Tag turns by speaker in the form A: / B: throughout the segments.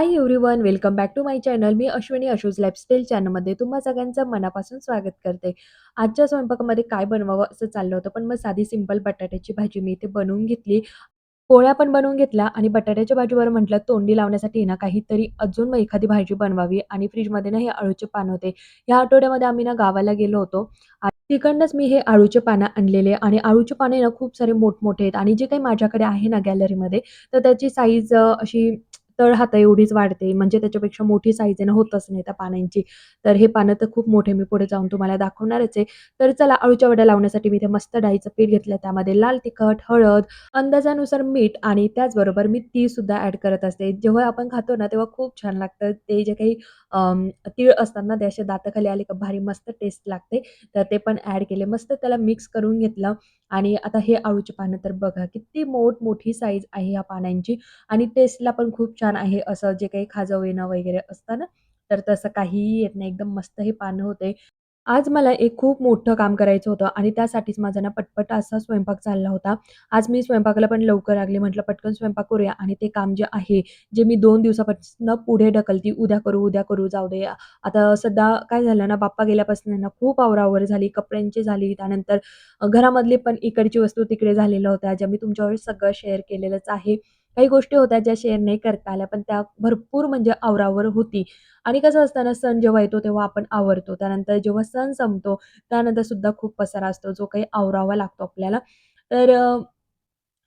A: Hi everyone, welcome back to my channel. Me Ashwini Ashu's lifestyle चॅनलमध्ये तुम्हा सगळ्यांचं मनापासून स्वागत करते. आजच्या स्वयंपाकामध्ये काय बनवावं असं चाललं होतं, पण मग साधी सिंपल बटाट्याची भाजी मी इथे बनवून घेतली. पोळ्या पण बनवून घेतल्या आणि बटाट्याच्या भाजीवर म्हटलं तोंडी लावण्यासाठी ना काहीतरी अजून मग एखादी भाजी बनवावी आणि फ्रीजमध्ये ना हे अळूचे पान होते. या आठवड्यामध्ये आम्ही ना गावाला गेलो होतो. तिकडनंच मी हे अळूचे पानं आणलेले आणि अळूचे पाने ना खूप सारे मोठमोठे आहेत आणि जे काही माझ्याकडे आहे ना गॅलरीमध्ये, तर त्याची साईज अशी तळ हाता एवढीच वाढते. म्हणजे त्याच्यापेक्षा मोठी साईज आहे होतच नाही त्या पानांची. तर हे पानं तर खूप मोठे मी पुढे जाऊन तुम्हाला दाखवणारच आहे. तर चला अळूच्या वड्या लावण्यासाठी मी इथे मस्त डाळीचं पीठ घेतलं. त्यामध्ये लाल तिखट, हळद, अंदाजानुसार मीठ आणि त्याचबरोबर मी ती सुद्धा ॲड करत असते. जेव्हा आपण खातो ना तेव्हा खूप छान लागतं. ते जे काही तीळ असतात ना ते असे दाताखाली आले का भारी मस्त टेस्ट लागते. तर ते पण ॲड केले. मस्त त्याला मिक्स करून घेतलं आणि आता हे अळूचे पानं तर बघा किती मोठ-मोठी साईज आहे या पानांची आणि टेस्टला पण खूप छान आहे. असं जे काही खाजव येणं वगैरे असतं ना, तर तसं काहीही येत नाही. एकदम मस्त हे पानं होते. आज मला एक खूप मोठं काम करायचं होतं आणि त्यासाठीच माझा ना पटपट असा स्वयंपाक चालला होता. आज मी स्वयंपाकाला पण लवकर लागले. म्हटलं पटकन स्वयंपाक करूया आणि ते काम जे आहे, जे मी दोन दिवसापासून पुढे ढकलती उद्या करू, उद्या करू, जाऊ दे. आता सध्या काय झालं ना, बाप्पा गेल्यापासून ना खूप आवराआवर झाली, कपड्यांची झाली, त्यानंतर घरामधली पण इकडची वस्तू तिकडे झालेल्या होत्या, ज्या मी तुमच्यावर सगळं शेअर केलेलंच आहे. काही गोष्टी होत्या ज्या शेअर नाही करता आल्या, पण त्या भरपूर म्हणजे आवरावर होती. आणि कसं असताना सण जेव्हा येतो तेव्हा आपण आवरतो. त्यानंतर जेव्हा सण संपतो, त्यानंतर सुद्धा खूप पसारा असतो, जो काही आवरावा लागतो आपल्याला. तर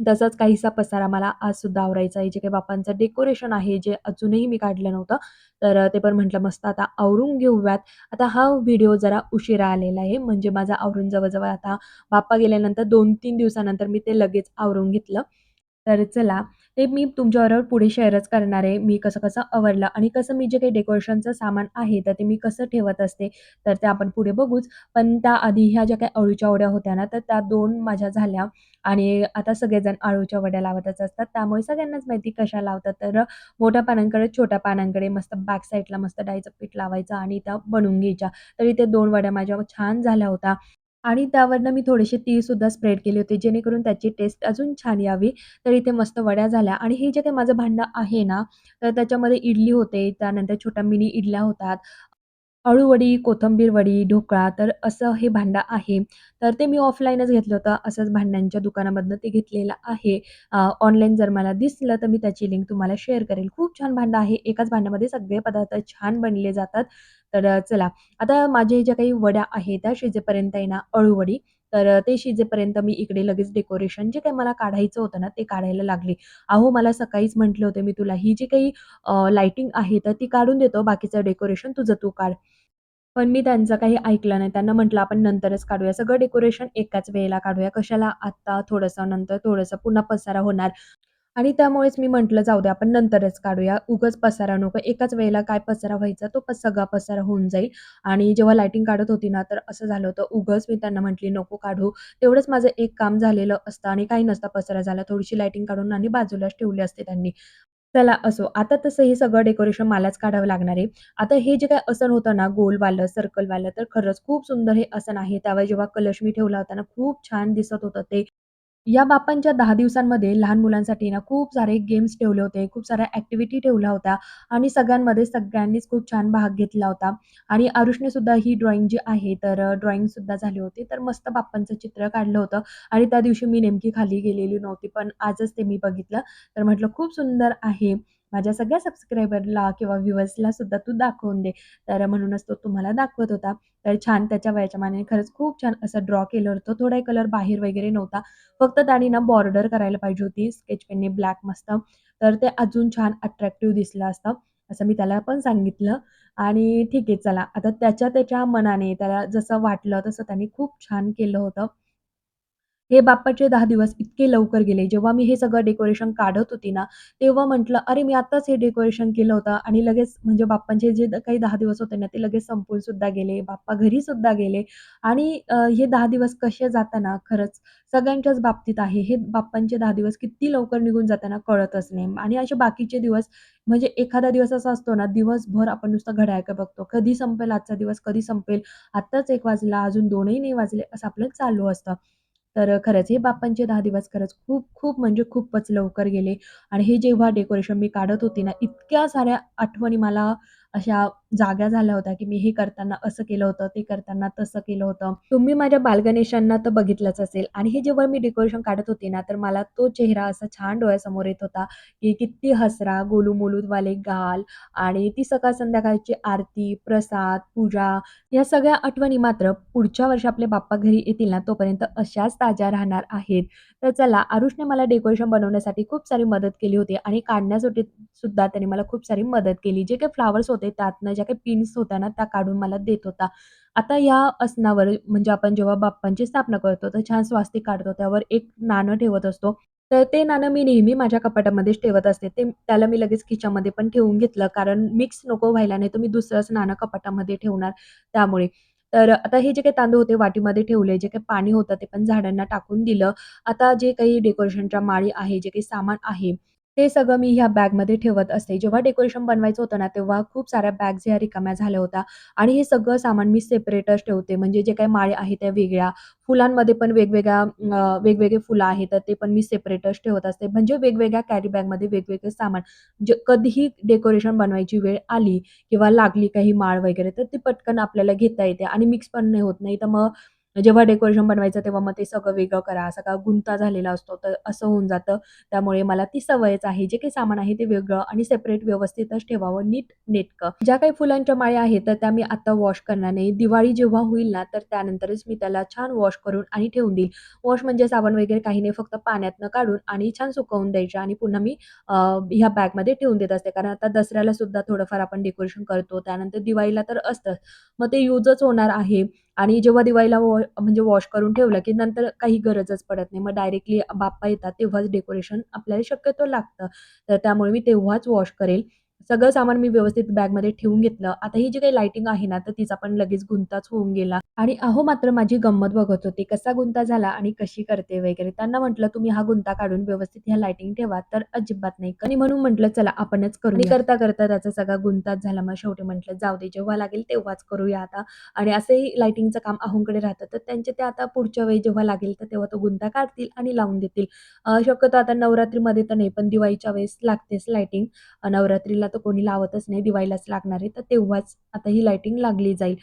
A: तसाच काहीसा पसारा मला आज सुद्धा आवरायचा आहे. जे काही बाप्पांचं डेकोरेशन आहे, जे अजूनही मी काढलं नव्हतं. तर ते पण म्हटलं मस्त आता आवरून घेऊयात. आता हा व्हिडिओ जरा उशिरा आलेला आहे. म्हणजे माझा आवरून जवळजवळ आता बाप्पा गेल्यानंतर 2-3 दिवसानंतर मी ते लगेच आवरून घेतलं. तर चला, ते मी तुमच्याबरोबर पुढे शेअरच करणार आहे. मी कसं-कसं आवरलं आणि कसं मी जे काही डेकोरेशनचं सामान आहे, तर ते मी कसं ठेवत असते, तर ते आपण पुढे बघूच. पण त्याआधी ह्या ज्या काही अळूच्या वड्या होत्या ना, तर त्या दोन माझ्या झाल्या आणि आता सगळेजण अळूच्या वड्या लावतच असतात. त्यामुळे सगळ्यांनाच माहिती कशा लावतात. तर मोठ्या पानांकडे, छोट्या पानांकडे मस्त बॅक साईडला मस्त डाळीचं पीठ लावायचं आणि त्या बनवून घ्यायच्या. तर इथे दोन वड्या माझ्या छान झाल्या होत्या आणि त्यावरनं मी थोडेसे तीळसुद्धा स्प्रेड केले होते, जेणेकरून त्याची टेस्ट अजून छान यावी. तर इथे मस्त वड्या झाल्या आणि हे जे काही माझं भांडं आहे ना, तर त्याच्यामध्ये इडली होते, त्यानंतर छोट्या मिनी इडल्या होतात, अळूवडी, कोथिंबीर वडी, ढोकळा तर असं हे भांडं आहे. तर ते मी ऑफलाईनच घेतलं होतं. असंच भांड्यांच्या दुकानामधनं ते घेतलेलं आहे. ऑनलाईन जर मला दिसलं तर मी त्याची लिंक तुम्हाला शेअर करेल. खूप छान भांडं आहे. एकाच भांड्यामध्ये सगळे पदार्थ छान बनले जातात. तर चला आता माझे ज्या काही वड्या आहेत त्या शिजेपर्यंत आहे ना अळूवडी, तर ते शिजेपर्यंत मी इकडे लगेच डेकोरेशन जे काही मला काढायचं होतं ना, ते काढायला लागले. अहो मला सकाळीच म्हटले होते मी तुला, ही जी काही लाईटिंग आहे तर ती काढून देतो, बाकीचं डेकोरेशन तुझं तू काढ. पण मी त्यांचं काही ऐकलं नाही. त्यांना म्हटलं, "आपण नंतरच काढूया. सगळं डेकोरेशन एकाच वेळेला काढूया. कशाला आत्ता थोडंसं, नंतर थोडंसं, पुन्हा पसारा होणार." आणि त्यामुळेच मी म्हटलं, "जाऊ दे, आपण नंतरच काढूया. उगाच पसारा नको. एकाच वेळेला काय पसारा व्हायचा, तो सगळा पसारा होऊन जाईल." आणि जेव्हा लाइटिंग काढत होती ना, तर असं झालं होतं, उगच मी त्यांना म्हटली, "नको काढू." तेवढंच माझं एक काम झालेलं असतं आणि काही नसता पसारा झाला. थोडीशी लाइटिंग काढून आणि बाजूलाच ठेवली असते त्यांनी. चला असो. आता तसं हे सगळं डेकोरेशन मलाच काढावं लागणार आहे. आता हे जे काय आसन होतं ना गोलवालं, सर्कलवालं, तर खरंच खूप सुंदर हे आसन आहे. त्यावेळी जेव्हा कलश मी ठेवला होता ना, खूप छान दिसत होतं ते. या बाप्पांच्या दहा दिवसांमध्ये लहान मुलांसाठी ना खूप सारे गेम्स ठेवले होते, खूप साऱ्या ॲक्टिव्हिटी ठेवल्या होत्या आणि सगळ्यांमध्ये सगळ्यांनीच खूप छान भाग घेतला होता आणि आरुषने सुद्धा ही ड्रॉइंग जी आहे, तर ड्रॉइंगसुद्धा झाली होती. तर मस्त बाप्पांचं चित्र काढलं होतं आणि त्या दिवशी मी नेमकी खाली गेलेली नव्हती, पण आजच ते मी बघितलं. तर म्हटलं खूप सुंदर आहे. माझ्या सगळ्या सबस्क्रायबरला किंवा व्ह्युअर्सला सुद्धा तू दाखवून दे. तर म्हणूनच तो तुम्हाला दाखवत होता. तर छान त्याच्या वयाच्या मानाने खरंच खूप छान असं ड्रॉ केलं होतं. थोडाही कलर बाहेर वगैरे नव्हता. फक्त त्याने ना बॉर्डर करायला पाहिजे होती स्केच पेनने ब्लॅक मस्त. तर ते अजून छान अट्रॅक्टिव्ह दिसलं असतं, असं मी त्याला पण सांगितलं. आणि ठीक आहे चला, आता त्याच्या त्याच्या मनाने त्याला जसं वाटलं तसं त्याने खूप छान केलं होतं. हे बाप्पाचे दहा दिवस इतके लवकर गेले. जेव्हा मी हे सगळं डेकोरेशन काढत होती ना, तेव्हा म्हटलं, "अरे, मी आताच हे डेकोरेशन केलं होतं" आणि लगेच म्हणजे बाप्पांचे जे काही दहा दिवस होते ना, ते लगेच संपून सुद्धा गेले. बाप्पा घरी सुद्धा गेले आणि हे दहा दिवस कसे जाताना खरंच सगळ्यांच्याच बाबतीत आहे. हे बाप्पांचे दहा दिवस किती लवकर निघून जाताना कळतच नाही आणि असे बाकीचे दिवस म्हणजे एखादा दिवस असा असतो ना, दिवसभर आपण नुसतं घड्याळाकडे बघतो. कधी संपेल आजचा दिवस, कधी संपेल? आत्ताच एक वाजला, अजून दोनही नाही वाजले, असं आपलं चालू असतं. तर खरंच हे बाप्पांचे दहा दिवस खरंच खूप, खूप म्हणजे खूपच लवकर गेले. आणि हे जेव्हा डेकोरेशन मी काढत होती ना, इतक्या साऱ्या आठवणी मला अशा जाग्या झाल्या होत्या, की मी हे करताना असं केलं होतं, ते करताना तसं केलं होतं. तुम्ही माझ्या बालगणेशांना तर बघितलंच असेल आणि हे जेव्हा मी डेकोरेशन काढत होती ना, तर मला तो चेहरा असा छान डोळ्यासमोर येत होता, की किती हसरा, गोलू-मोलूवाले गाल आणि ती सकाळ-संध्याकाळची आरती, प्रसाद, पूजा या सगळ्या आठवणी मात्र पुढच्या वर्षी आपले बाप्पा घरी येतील ना, तोपर्यंत अशाच ताज्या राहणार आहेत. तर चला, आरुषने मला डेकोरेशन बनवण्यासाठी खूप सारी मदत केली होती आणि काढण्यासाठी सुद्धा त्याने मला खूप सारी मदत केली. जे काही फ्लॉवर्स होते, त्यातनं ज्या काही पिन्स होत्या ना, त्या काढून मला देत होता. आता या आसनावर म्हणजे आपण जेव्हा बाप्पांची स्थापना करतो, तर छान स्वास्तिक काढतो, त्यावर एक नाणं ठेवत असतो. तर ते नाणं मी नेहमी माझ्या कपाटामध्येच ठेवत असते. ते त्याला मी लगेच खिच्यामध्ये पण ठेवून घेतलं, कारण मिक्स नको व्हायला, नाहीतर मी दुसरंच नाणं कपाटामध्ये ठेवणार त्यामुळे. तर आता हे जे काही तांदूळ होते वाटीमध्ये ठेवले, जे काही पाणी होतं ते पण झाडांना टाकून दिलं. आता जे काही डेकोरेशनच्या माळी आहे, जे काही सामान आहे, ते सगळं मी ह्या बॅगमध्ये ठेवत असते. जेव्हा डेकोरेशन बनवायचं होतं ना, तेव्हा खूप साऱ्या बॅग्स ह्या रिकाम्या झाल्या होत्या आणि हे सगळं सामान मी सेपरेटच ठेवते. म्हणजे जे काही माळे आहेत त्या वेगळ्या, फुलांमध्ये पण वेगवेगळ्या वेगवेगळे फुलं आहेत, तर ते पण मी सेपरेटच ठेवत असते. म्हणजे वेगवेगळ्या कॅरी बॅगमध्ये वेगवेगळे सामान. जे कधीही डेकोरेशन बनवायची वेळ आली किंवा लागली काही माळ वगैरे, तर ती पटकन आपल्याला घेता येते आणि मिक्स पण नाही होत. नाही तर मग जेव्हा डेकोरेशन बनवायचं तेव्हा मग ते सगळं वेगळं करा, सगळा गुंता झालेला असतो, तर असं होऊन जातं. त्यामुळे मला ती सवयच आहे. जे काही सामान आहे ते वेगळं आणि सेपरेट व्यवस्थितच ठेवावं नीट नेटकं ज्या काही फुलांच्या माळ्या आहेत, तर त्या मी आता वॉश करणार नाही. दिवाळी जेव्हा होईल ना, तर त्यानंतरच मी त्याला छान वॉश करून आणि ठेवून देईल. वॉश म्हणजे साबण वगैरे काही नाही, फक्त पाण्यातनं काढून आणि छान सुकवून द्यायच्या आणि पुन्हा मी ह्या बॅगमध्ये ठेवून देत असते. कारण आता दसऱ्याला सुद्धा थोडंफार आपण डेकोरेशन करतो. त्यानंतर दिवाळीला तर असतंच. मग ते युजच होणार आहे आणि जेव्हा दिवाळीला वॉ म्हणजे वॉश करून ठेवलं, की नंतर काही गरजच पडत नाही. मग डायरेक्टली बाप्पा येतात तेव्हाच डेकोरेशन आपल्याला शक्यतो लागतं. तर त्यामुळे मी तेव्हाच वॉश करेल. सगळं सामान मी व्यवस्थित बॅगमध्ये ठेवून घेतलं. आता ही जी काही लाइटिंग आहे ना, तर तिचा पण लगेच गुंताच होऊन गेला आणि अहो मात्र माझी गंमत बघत होती कसा गुंता झाला आणि कशी करते वगैरे. त्यांना म्हटलं, "तुम्ही हा गुंता काढून व्यवस्थित ह्या लाइटिंग ठेवा." तर अजिबात नाही आणि म्हणून म्हटलं, "चला आपणच करू आणि करता-करता त्याचा सगळा गुंताच झाला. मग शेवटी म्हटलं, "जाऊ दे, जेव्हा लागेल तेव्हाच करूया आता." आणि असंही लायटिंगचं काम अहोंकडे राहतं, तर त्यांचे ते आता पुढच्या वेळी जेव्हा लागेल, तर तेव्हा तो गुंता काढतील आणि लावून देतील. शक्यतो आता नवरात्रीमध्ये तर नाही, पण दिवाळीच्या वेळेस लागतेच लायटिंग नवरात्रीला तर कोणी लावतच नाही, दिवाळीलाच लागणार आहे, तर तेव्हाच आता ही लायटिंग लागली जाईल.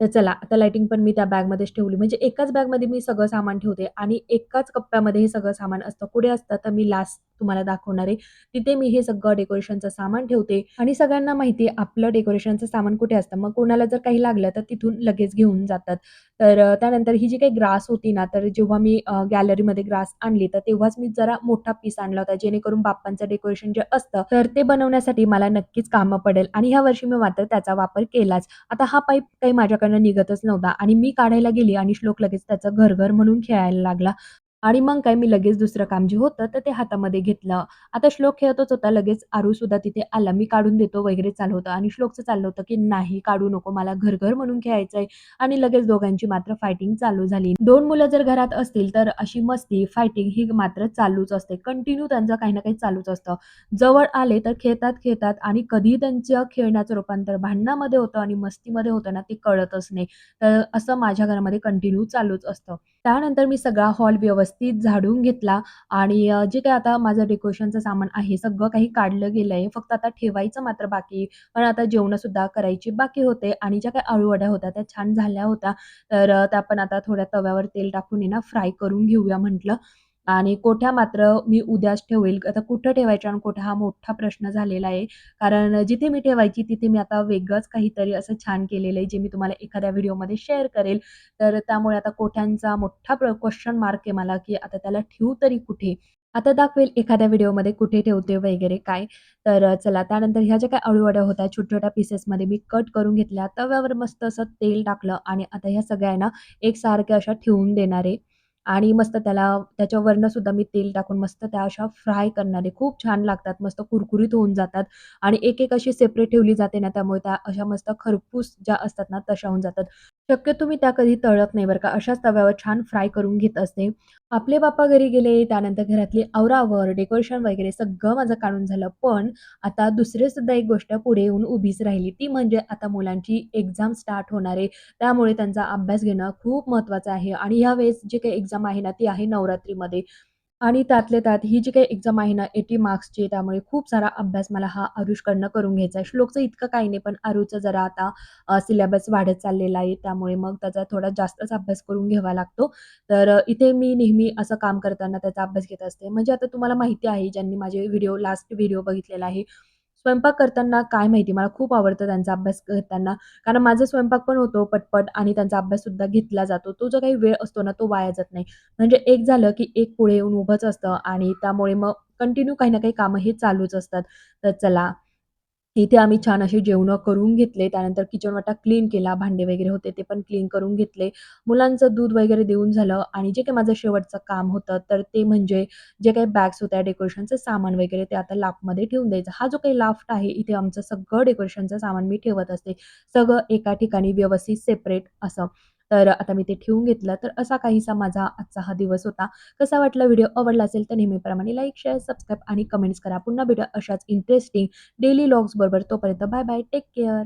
A: तर चला, आता लायटिंग पण मी त्या बॅगमध्येच ठेवली. म्हणजे एकाच बॅगमध्ये मी सगळं सामान ठेवते आणि एकाच कप्प्यामध्ये हे सगळं सामान असतं. कुठे असतं तर मी लास्ट तुम्हाला दाखवणार आहे. तिथे मी हे सगळं डेकोरेशनचं सामान ठेवते आणि सगळ्यांना माहिती आहे आपलं डेकोरेशनचं सामान कुठे असतं. मग कोणाला जर काही लागलं तर तिथून लगेच घेऊन जातात. तर त्यानंतर ही जी काही ग्रास होती ना, तर जेव्हा मी गॅलरीमध्ये ग्रास आणली, तर तेव्हाच मी जरा मोठा पीस आणला होता, जेणेकरून बाप्पांचं डेकोरेशन जे असतं, तर ते बनवण्यासाठी मला नक्कीच कामं पडेल आणि ह्या वर्षी मी मात्र त्याचा वापर केलाच. आता हा पाईप काही माझ्याकडनं निघतच नव्हता आणि मी काढायला गेली आणि श्लोक लगेच त्याचं घर-घर म्हणून खेळायला लागला. आणि मग काय मी लगेच दुसरं काम जे होतं, तर ते हातामध्ये घेतलं. आता श्लोक खेळतच होता. लगेच आरूसुद्धा तिथे आला. मी काढून देतो वगैरे चालू होतं आणि श्लोकचं चाललं होतं, की "नाही काढू नको, मला घर-घर म्हणून खेळायचंय." आणि लगेच दोघांची मात्र फायटिंग चालू झाली. 2 मुलं जर घरात असतील, तर अशी मस्ती, फायटिंग ही मात्र चालूच असते. कंटिन्यू त्यांचं काही ना काही चालूच असतं. जवळ आले तर खेळतात-खेळतात आणि कधी त्यांच्या खेळण्याचं रूपांतर भांडणामध्ये होतं आणि मस्तीमध्ये होतं ना, ते कळतच नाही. तर असं माझ्या घरामध्ये कंटिन्यू चालूच असतं. त्यानंतर मी सगळा हॉल व्यवस्थित झाडून घेतला आणि जे काय आता माझं डेकोरेशनचं सामान आहे, सगळं काही काढलं गेलंय. फक्त आता ठेवायचं मात्र बाकी पण आता जेवणंसुद्धा करायची बाकी होते आणि ज्या काही अळूवड्या होत्या, त्या छान झाल्या होत्या. तर त्या पण आता थोड्या तव्यावर तेल टाकून ना, फ्राय करून घेऊया म्हटलं. आणि कोठ्या मात्र मी उद्याच ठेवेल. आता कुठं ठेवायच्या आणि कोठ्या हा मोठा प्रश्न झालेला आहे. कारण जिथे मी ठेवायची तिथे मी आता वेगळंच काहीतरी असं छान केलेलं आहे, जे मी तुम्हाला एखाद्या व्हिडिओमध्ये शेअर करेल. तर त्यामुळे आता कोठ्यांचा मोठा प्र क्वेश्चन मार्क आहे मला, की आता त्याला ठेवू तरी कुठे? आता दाखवेल एखाद्या व्हिडिओमध्ये कुठे ठेवते वगैरे काय. तर चला त्यानंतर ह्या ज्या काही अळूवड्या होत्या छोट्या-छोट्या पीसेसमध्ये मी कट करून घेतल्या. तव्यावर मस्त असं तेल टाकलं आणि आता ह्या सगळ्यांना एकसारख्या अशा ठेवून देणार आहे आणि मस्त त्याला त्याच्यावरनं सुद्धा मी तेल टाकून मस्त त्या अशा फ्राय करणारे खूप छान लागतात, मस्त कुरकुरीत होऊन जातात आणि एक-एक अशी सेपरेट ठेवली जाते ना, त्यामुळे त्या अशा मस्त खरपूस ज्या असतात ना, तशा होऊन जातात. शक्यतो मी त्या कधी तळत नाही बरं का. अशाच तव्यावर छान फ्राय करून घेत असते. आपले बाप्पा घरी गेले, त्यानंतर घरातली आवरावर डेकोरेशन वगैरे सगळं माझं काढून झालं. पण आता दुसरे सुद्धा एक गोष्ट पुढे येऊन उभीच राहिली. ती म्हणजे आता मुलांची एक्झाम स्टार्ट होणार आहे. त्यामुळे त्यांचा अभ्यास घेणं खूप महत्त्वाचं आहे आणि ह्यावेळेस जी काही एक्झाम आहे ना, ती आहे नवरात्रीमध्ये आणि त्यातले त्यात ही जी काही एक्झाम आहे ना एटी मार्क्सची त्यामुळे खूप सारा अभ्यास मला हा आरुषकडनं करून घ्यायचा आहे. श्लोकचं इतकं काही नाही, पण आरुचं जरा आता सिलेबस वाढत चाललेला आहे. त्यामुळे मग त्याचा थोडा जास्तच अभ्यास करून घ्यावा लागतो. तर इथे मी नेहमी असं काम करताना त्याचा अभ्यास घेत असते. म्हणजे आता तुम्हाला माहिती आहे ज्यांनी माझे व्हिडिओ लास्ट व्हिडिओ बघितलेला आहे. स्वयंपाक करताना काय माहिती मला खूप आवडतं त्यांचा अभ्यास करताना. कारण माझा स्वयंपाक पण होतो पटपट आणि त्यांचा अभ्याससुद्धा घेतला जातो. तो जो काही वेळ असतो ना, तो वाया जात नाही. म्हणजे एक झालं की एक पुढे येऊन उभंच असतं आणि त्यामुळे मग कंटिन्यू काही ना काही कामं हे चालूच असतात. तर चला, इथे आम्ही छान असे जेवणं करून घेतले. त्यानंतर किचन वाटा क्लीन केला. भांडे वगैरे होते ते पण क्लीन करून घेतले. मुलांचं दूध वगैरे देऊन झालं आणि जे काही माझं शेवटचं काम होतं, तर ते म्हणजे जे काही बॅग्स होत्या डेकोरेशनचं सामान वगैरे ते आता लाफमध्ये ठेवून द्यायचं. हा जो काही लाफ्ट आहे, इथे आमचं सगळं डेकोरेशनचं सामान मी ठेवत असते. सगळं एका ठिकाणी व्यवस्थित सेपरेट असं. तर आता मी ते ठेवून घेतलं. तर असा काहीसा माझा आजचा हा दिवस होता. कसा वाटला व्हिडिओ? आवडला असेल तर नेहमीप्रमाणे लाईक, शेअर, सबस्क्राईब आणि कमेंट्स करा. पुन्हा भेटूया अशाच इंटरेस्टिंग डेली लॉग्सबरोबर तोपर्यंत बाय बाय. Take care.